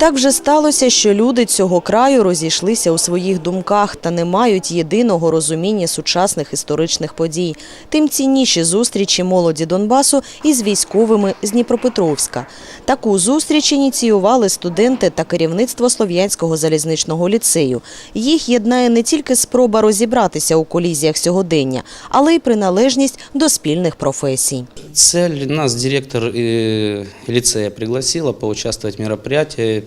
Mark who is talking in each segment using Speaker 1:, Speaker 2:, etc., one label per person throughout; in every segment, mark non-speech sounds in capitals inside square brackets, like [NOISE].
Speaker 1: Так вже сталося, що люди цього краю розійшлися у своїх думках та не мають єдиного розуміння сучасних історичних подій. Тим цінніші зустрічі молоді Донбасу із військовими з Дніпропетровська. Таку зустріч ініціювали студенти та керівництво Слов'янського залізничного ліцею. Їх єднає не тільки спроба розібратися у колізіях сьогодення, але й приналежність до спільних професій.
Speaker 2: Цель нас директор э, лицея пригласила поучаствовать в мероприятии,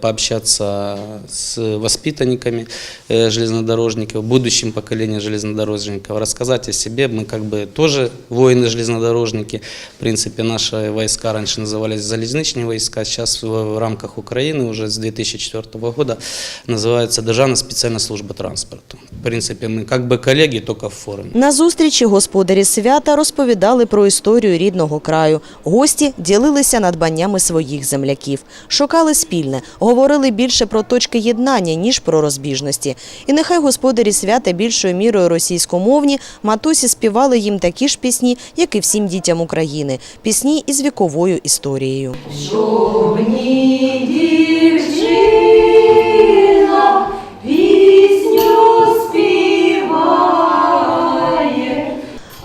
Speaker 2: пообщаться с воспитанниками э, железнодорожников, будущим поколением железнодорожников, рассказать о себе. Мы как бы тоже воины-железнодорожники. В принципе, наши войска раньше назывались залезничные войска, сейчас в, в рамках Украины уже с 2004 года называется Державная специальная служба транспорта. В принципе, мы как бы коллеги, только в форме.
Speaker 1: На зустрічі господарі свята розповідали про історію рідного краю. Гості ділилися надбаннями своїх земляків, шукали спільне, говорили більше про точки єднання, ніж про розбіжності. І нехай господарі свята більшою мірою російськомовні, матусі співали їм такі ж пісні, як і всім дітям України, пісні із віковою історією.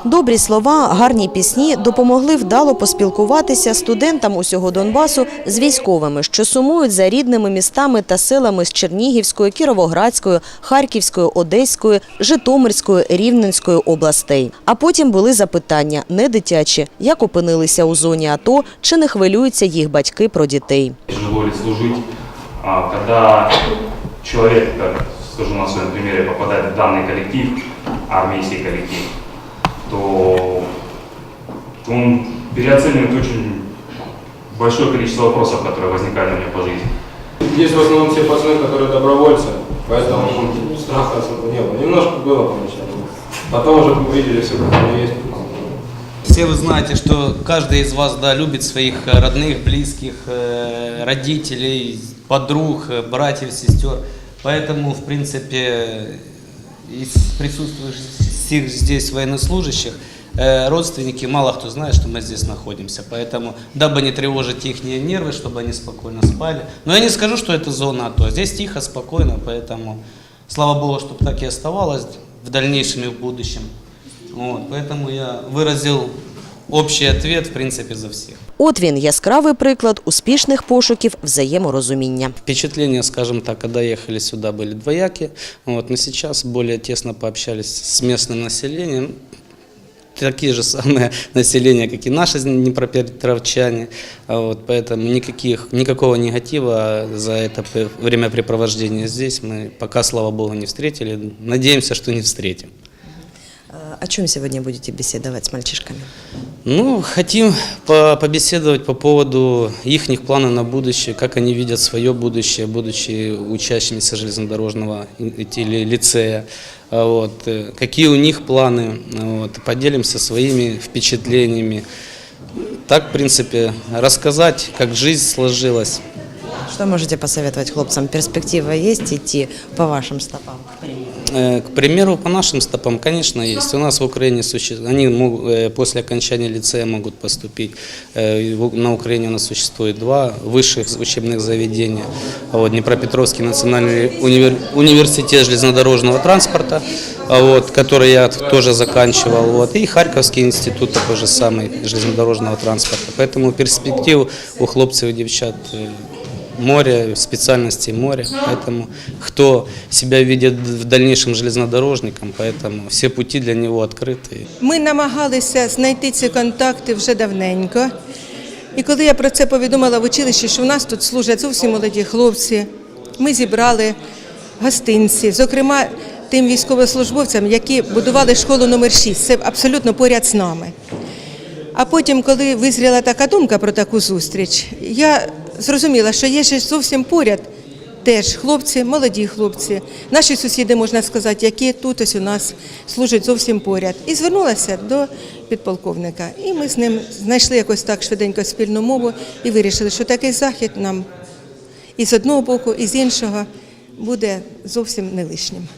Speaker 1: Добрі слова, гарні пісні допомогли вдало поспілкуватися студентам усього Донбасу з військовими, що сумують за рідними містами та селами з Чернігівської, Кіровоградської, Харківської, Одеської, Житомирської, Рівненської областей. А потім були запитання не дитячі, як опинилися у зоні АТО, чи не хвилюються їх батьки про дітей.
Speaker 3: а, когда человек, скажу на своем примере, попадает в данный коллектив, армейский коллектив, то он переоценивает очень большое количество вопросов, которые возникали у меня по жизни.
Speaker 4: Здесь в основном все пацаны, которые добровольцы, поэтому ну, страха особо не было. Немножко было поначалу. Потом уже увидели все, как оно есть.
Speaker 2: Все вы знаете, что каждый из вас да, любит своих э, родных, близких, э, родителей, подруг, э, братьев, сестер. Поэтому, в принципе, из присутствующих здесь военнослужащих, э, родственники, мало кто знает, что мы здесь находимся. Поэтому, дабы не тревожить их нервы, чтобы они спокойно спали. Но я не скажу, что это зона АТО. Здесь тихо, спокойно, поэтому, слава Богу, чтобы так и оставалось в дальнейшем и в будущем. Вот, поэтому я выразил общий ответ, в принципе, за всех.
Speaker 1: От він яскравий приклад успішних пошуків взаєморозуміння.
Speaker 2: Впечатления, скажем так, когда ехали сюда, были двоякие, вот, но сейчас более тесно пообщались с местным населением. Такие же самое [LAUGHS] население, как и наши днепропетровчане. А Вот, поэтому никаких, никакого негатива за это пре- времяпрепровождение здесь мы пока, слава богу, не встретили. Надеемся, что не встретим.
Speaker 1: О чем сегодня будете беседовать с мальчишками?
Speaker 2: Ну, хотим по- побеседовать по поводу их планов на будущее, как они видят свое будущее, будучи учащимися железнодорожного или лицея. А Вот, э, какие у них планы, вот, поделимся своими впечатлениями. Так, в принципе, рассказать, как жизнь сложилась.
Speaker 1: Что можете посоветовать хлопцам? Перспектива есть идти по вашим стопам?
Speaker 2: Э, К примеру, по нашим стопам, конечно, есть. У нас в Украине существует, они могут, э, после окончания лицея могут поступить. Э, и в- На Украине у нас существует два высших учебных заведения. А Вот, Днепропетровский национальный универ- университет железнодорожного транспорта, а вот, который я тоже заканчивал, вот, и Харьковский институт такой же самый железнодорожного транспорта. Поэтому перспектив у хлопцев и девчат э, море, специальности море. Поэтому кто себя видит в дальнейшем железнодорожником, поэтому все пути для него открыты.
Speaker 5: Ми намагалися знайти ці контакти вже давненько. І коли я про це повідомила в училищі, що в нас тут служать зовсім молоді хлопці, ми зібрали гостинці, зокрема тим військовослужбовцям, які будували школу номер 6 це абсолютно поряд з нами. А потім, коли визріла така думка про таку зустріч, я зрозуміла, що є ще зовсім поряд теж хлопці, молоді хлопці, наші сусіди, можна сказати, які тут ось у нас служать зовсім поряд. І звернулася до підполковника. І ми з ним знайшли якось так швиденько спільну мову і вирішили, що такий захід нам і з одного боку, і з іншого буде зовсім не лишнім.